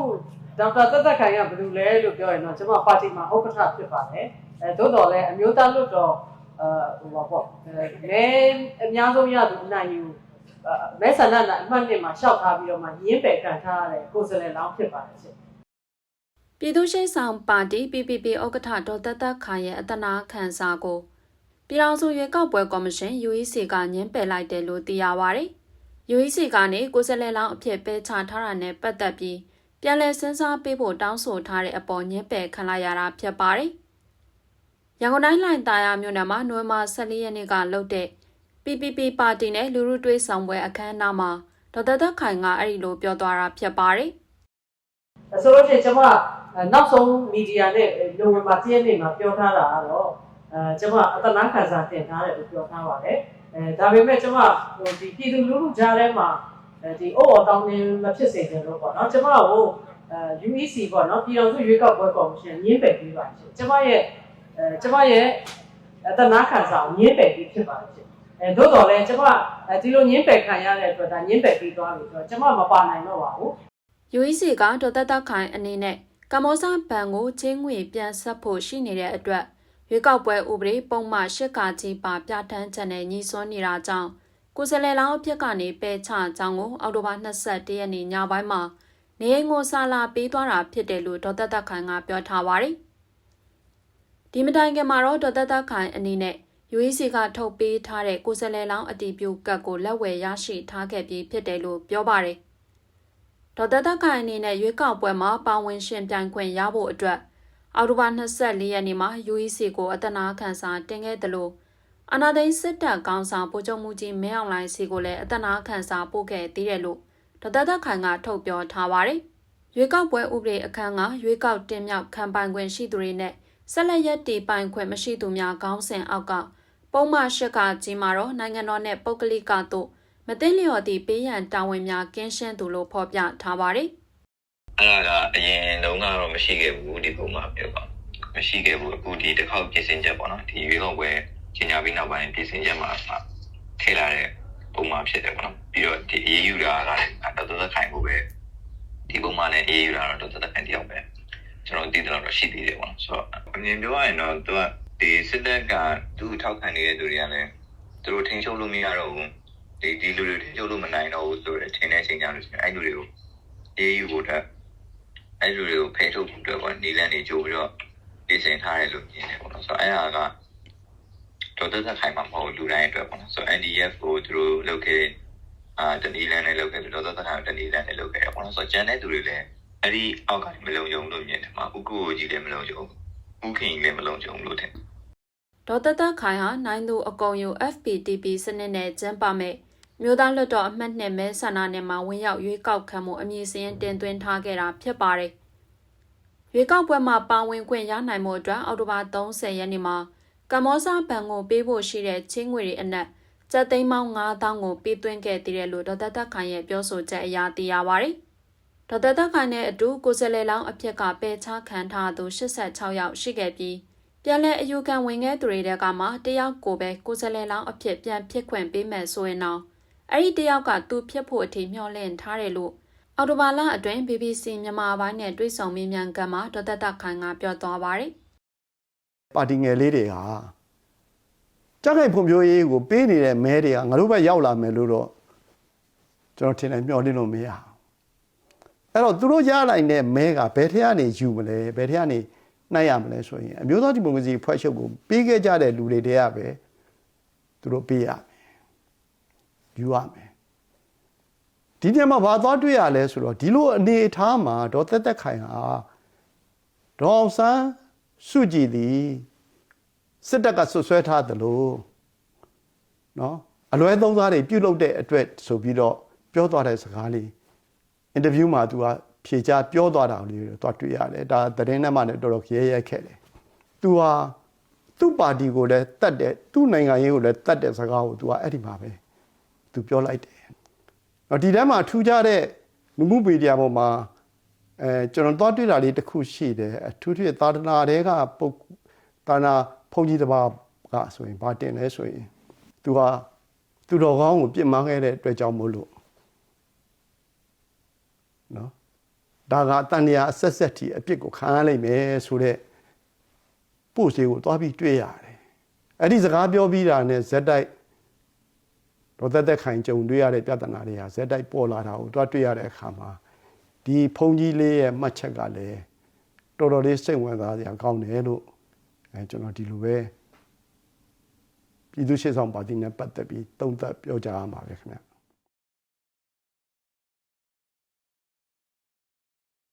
အခုဒေါက်တာသက်သက်ခိုင်ကဘယ်လိုလဲလို့ပြောရင်တော့ကျွန်မပါတီမှာဥက္ကဋ္ဌဖြစ်ပါတယ်အဲသို့တော်လည်းအမျိုးသားလွတ်တော်အဲဟိုပါပေါ့အဲမဲအများဆုံးရသူအနိုင်ယူအဲမဲဆန္ဒနယ်အမှတ်နှစ်မှာရှောက်ထားပြီးတော့မှရင်းပယ်ကန်ထားရတဲ့ကိုယ်စားလှယ်လောင်းဖြစ်ပါတယ်ရှင်ပြည်သူ့ရှိဆောင်ပါတီ PPP ဥက္ကဋ္ဌဒေါ်သက်သက်ခိုင်ရဲ့အတနာခံစာကိုပြည်ထောင်စုရွေးကောက်ပွဲကော်မရှင် UEC ကညှင်းပယ်လိုက်တယ်လို့သိရပါဗျ။ UEC ကနေကိုယ်စားလှယ်လောင်းအဖြစ်ပေးချထားတာနဲ့ပတ်သက်ပြီး ပြန်လည်စဉ်းစားပေးဖို့တောင်းဆိုထားတဲ့အပေါ်ညှင်းပယ်ခံလိုက်ရတာဖြစ်ပါတယ်။ရန်ကုန်တိုင်းလိုင်တာယာမြို့နယ်မှာနိုဝင်ဘာ14ရက်နေ့ကလုပ်တဲ့ PPP ပါတီနဲ့လူလူတွေးဆောင်ပွဲအခမ်းအနားမှာဒေါ်သက်သက်ခိုင်ကအဲ့ဒီလိုပြောသွားတာဖြစ်ပါတယ်။အဲဆိုလို့ရှိရင်ကျွန်မအဲနောက်ဆုံးမီဒီယာနဲ့နိုဝင်ဘာ10ရက်နေ့မှာပြောထားတာကတော့အဲကျွန်မအတနာခံစာတင်ထားတယ်လို့ပြောထားပါတယ်အဲဒါပေမဲ့ကျွန်မဟိုဒီပြည်သူလူထုကြားထဲမှာ အဲဒီအိုးအော်တောင်းနေမဖြစ်စေချင်လို့ပေါ့နော်ကျွန်မကိုအဲ UEC ပေါ့နော်ပြည်တော်စုရွေးကောက်ပွဲကော်မရှင်ညှင်းပယ်ပေးပါရှင်ကျွန်မရဲ့အဲကျွန်မရဲ့အတနာခံစာကိုညှင်းပယ်ပြီးဖြစ်ပါတယ်ရှင်အဲသို့တော်လည်းကျွန်မအဲဒီလိုညှင်းပယ်ခံရတဲ့အတွက်ဒါညှင်းပယ်ပြီးသွားပြီဆိုတော့ကျွန်မမပါနိုင်တော့ပါဘူး UEC ကဒေါ်သက်သက်ခိုင်အနေနဲ့ကမ္ဘောဇဘဏ်ကိုချင်းငွေပြန်ဆက်ဖို့ရှိနေတဲ့အတွက်ရွေးကောက်ပွဲဥပဒေပုံမှန်၈ကကြီးပါပြဋ္ဌာန်းချက်နဲ့ညီစွန်းနေတာကြောင့် ကိုယ်စားလှယ်လောင်းအဖြစ်ကနေပယ်ချကြောင်းကိုအောက်တိုဘာ21ရက်နေ့ညပိုင်းမှာနေအိမ်ကိုစာလာပေးသွားတာဖြစ်တယ်လို့ဒေါ်သက်သက်ခိုင်ကပြောထားပါတယ်။ဒီမတိုင်ခင်မှာတော့ဒေါ်သက်သက်ခိုင်အနေနဲ့ UEC ကထုတ်ပေးထားတဲ့ကိုယ်စားလှယ်လောင်းအတီးပြုတ်ကတ်ကိုလက်ဝယ်ရရှိထားခဲ့ပြီးဖြစ်တယ်လို့ပြောပါတယ်။ဒေါ်သက်သက်ခိုင်အနေနဲ့ရွေးကောက်ပွဲမှာပါဝင်ရှင်ပြိုင်ခွင့်ရဖို့အတွက်အောက်တိုဘာ24ရက်နေ့မှာ UEC ကိုအတနာခံစာတင်ခဲ့တယ်လို့ အနာသိန်းစစ်တပ်ကောင်းဆောင်ဗိုလ်ချုပ်မှုကြီးမင်းအောင်လှိုင်စီကိုလည်းအတနာခံစာပို့ခဲ့သေးတယ်လို့ဒေါ်သက်သက်ခိုင်ကထုတ်ပြောထားပါတယ်။ရွေးကောက်ပွဲဥပဒေအခန်းကရွေးကောက်တင်မြှောက်ခံပိုင်ခွင့်ရှိသူတွေနဲ့ဆက်လက်ရက်တီပိုင်ခွင့်မရှိသူများခေါင်းစဉ်အောက်ကပုံမှန်ရှက်ကကြီးမှာတော့နိုင်ငံတော်နဲ့ပုဂ္ဂလိကတို့မသိလျော်သည့်ပေးရန်တာဝန်များကင်းရှင်းသူလို့ဖော်ပြထားပါတယ်။အဲ့ဒါကအရင်တုန်းကတော့မရှိခဲ့ဘူးဒီပုံမှာပြောပါမရှိခဲ့ဘူးအခုဒီတစ်ခေါက်ပြင်ဆင်ချက်ပေါ့နော်ဒီရွေးကောက်ပွဲ ကြီးညာပြီးနောက်ပိုင်းပြင်ဆင်ချက်မှာထည့်လာတဲ့ပုံမှာဖြစ်တယ်ပေါ့နော်ပြီးတော့ဒီအေးယူတာကလည်းတော်တော်ခိုင်ဖို့ပဲဒီပုံမှာလည်းအေးယူတာတော့တော်တော်ခိုင်တယောက်ပဲကျွန်တော်သိတယ်တော့ရှိသေးတယ်ပေါ့နော်ဆိုတော့အမြင်ပြောရရင်တော့သူကဒီစစ်တပ်ကသူ့ထောက်ခံနေတဲ့သူတွေကလည်းသူတို့ထိန်းချုပ်လို့မရတော့ဘူးဒီဒီလူတွေထိန်းချုပ်လို့မနိုင်တော့ဘူးဆိုတော့ထင်းတဲ့ချိန်ကြလို့ရှိရင်အဲ့လူတွေကိုအေးယူဖို့အတွက်အဲ့လိုတွေကိုဖယ်ထုတ်ဖို့အတွက်ပေါ့နီလန်နေကြိုးပြီးတော့ပြင်ဆင်ထားတယ်လို့မြင်တယ်ပေါ့နော်ဆိုတော့အဲ့ဒါက တော့တော်တော်ခိုင်မှာမဟုတ်လူတိုင်းအတွက်ပေါ့နော်ဆိုတော့ NDF ကိုသူတို့လုပ်ခဲ့အာတနီလန်နဲ့လုပ်ခဲ့တယ်တော်တော်ခိုင်တနီလန်နဲ့လုပ်ခဲ့တယ်ပေါ့နော်ဆိုတော့ကျန်တဲ့သူတွေလည်းအဲ့ဒီအောက်ကနေမလုံခြုံလို့မြင်တယ်မှာဥက္ကိုကြီးလည်းမလုံခြုံဥခင်လည်းမလုံခြုံလို့ထင်ဒေါ်သက်သက်ခိုင်ဟာနိုင်သူအကုံယူ FPTP စနစ်နဲ့ကျန်းပမဲ့မြို့သားလွှတ်တော်အမှတ်နှစ်မဲဆန္ဒနယ်မှာဝင်ရောက်ရွေးကောက်ခံမှုအမည်စရင်တင်သွင်းထားခဲ့တာဖြစ်ပါတယ်။ရွေးကောက်ပွဲမှာပါဝင်ခွင့်ရနိုင်မှုအတွက်အောက်တိုဘာ30ရက်နေ့မှာ ကမ္ဘောဇဘဏ်ကိုပေးဖို့ရှိတဲ့ချင်းငွေတွေအနက်ကျပ်သိန်းပေါင်း9000ကိုပေးသွင်းခဲ့တည်တယ်လို့ဒေါ်သက်သက်ခိုင်ရဲ့ပြောဆိုချက်အရသိရပါတယ်။ဒေါ်သက်သက်ခိုင်နဲ့အတူကိုယ်စားလှယ်လောင်းအဖြစ်ကပယ်ချခံထားသူ86ယောက်ရှိခဲ့ပြီးပြန်လည်အယူခံဝင်ခဲ့သူတွေတဲကမှတယောက်ကိုပဲကိုယ်စားလှယ်လောင်းအဖြစ်ပြန်ဖြစ်ခွင့်ပေးမယ်ဆိုရင်တော့အဲ့ဒီတယောက်ကသူဖြစ်ဖို့အထိမျှော်လင့်ထားတယ်လို့အော်တိုဘာလအတွင်း BBC မြန်မာပိုင်းနဲ့တွေ့ဆုံမေးမြန်းကမှာဒေါ်သက်သက်ခိုင်ကပြောသွားပါတယ် ပါတီငယ်လေးတွေကကြောက်ခိုင်ဖွံ့ဖြိုးရေးကိုပေးနေတဲ့မဲတွေကငါတို့ဘက်ရောက်လာမယ်လို့တော့ကျွန်တော်ထင်တယ်မျှော်လင့်လို့မရဘူးအဲ့တော့သူတို့ရနိုင်တဲ့မဲကဘယ်ထက်ကနေယူမလဲဘယ်ထက်ကနေနှိုက်ရမလဲဆိုရင်အမျိုးသားဒီမိုကရေစီဖွဲ့ချုပ်ကိုပေးခဲ့ကြတဲ့လူတွေတည်းရပဲသူတို့ပေးရမယ်ယူရမယ်ဒီညမှာဘာသွားတွေ့ရလဲဆိုတော့ဒီလိုအနေအထားမှာဒေါ်သက်သက်ခိုင်ဟာဒေါအောင်ဆန်း စုကြည်သည်စစ်တပ်ကဆွဆွဲထားသလိုနော်အလွဲသုံးစားတွေပြုတ်လုတဲ့အတွက်ဆိုပြီးတော့ပြောသွားတဲ့စကားလေးအင်တာဗျူးမှာသူကဖြေချပြောသွားတာလေးတော့သွားတွေ့ရတယ်ဒါသတင်းထဲမှာလည်းတော်တော်ရဲရဲခဲ့တယ်သူဟာသူ့ပါတီကိုလည်းတတ်တယ်သူ့နိုင်ငံရေးကိုလည်းတတ်တဲ့စကားကိုသူကအဲ့ဒီမှာပဲသူပြောလိုက်တယ်တော့ဒီထဲမှာထူးခြားတဲ့လူမှုမီဒီယာပေါ်မှာ အဲကျွန်တော်သွားတွေ့တာလေးတစ်ခုရှိတယ်အထူးသဖြင့်သာသနာတွေကပုတ်သာသနာဘုန်းကြီးတစ်ပါးကဆိုရင်ဘာတင်လဲဆိုရင်သူကသူတော်ကောင်းကိုပြစ်မှားခဲ့တဲ့အတွက်ကြောင့်မို့လို့နော်ဒါကအတန်တရားအဆက်ဆက်တီအပြစ်ကိုခံရလိမ့်မယ်ဆိုတော့ပို့စီကိုသွားပြီးတွေ့ရတယ်အဲ့ဒီစကားပြောပြီးတာနဲ့ဇက်တိုက်ဒေါ်သက်သက်ခိုင်ကြုံတွေ့ရတဲ့ပြဿနာတွေဟာဇက်တိုက်ပေါ်လာတာကိုတွားတွေ့ရတဲ့အခါမှာ ဒီဖုန်ကြီးလေးရဲ့မှတ်ချက်ကလည်းတော်တော်လေးစိတ်ဝင်စားစရာကောင်းတယ်လို့အဲကျွန်တော်ဒီလိုပဲပြည်သူ့ရှေ့ဆောင်ပါတီနဲ့ပတ်သက်ပြီးတုံ့သက်ပြောကြားရမှာပဲခင်ဗျ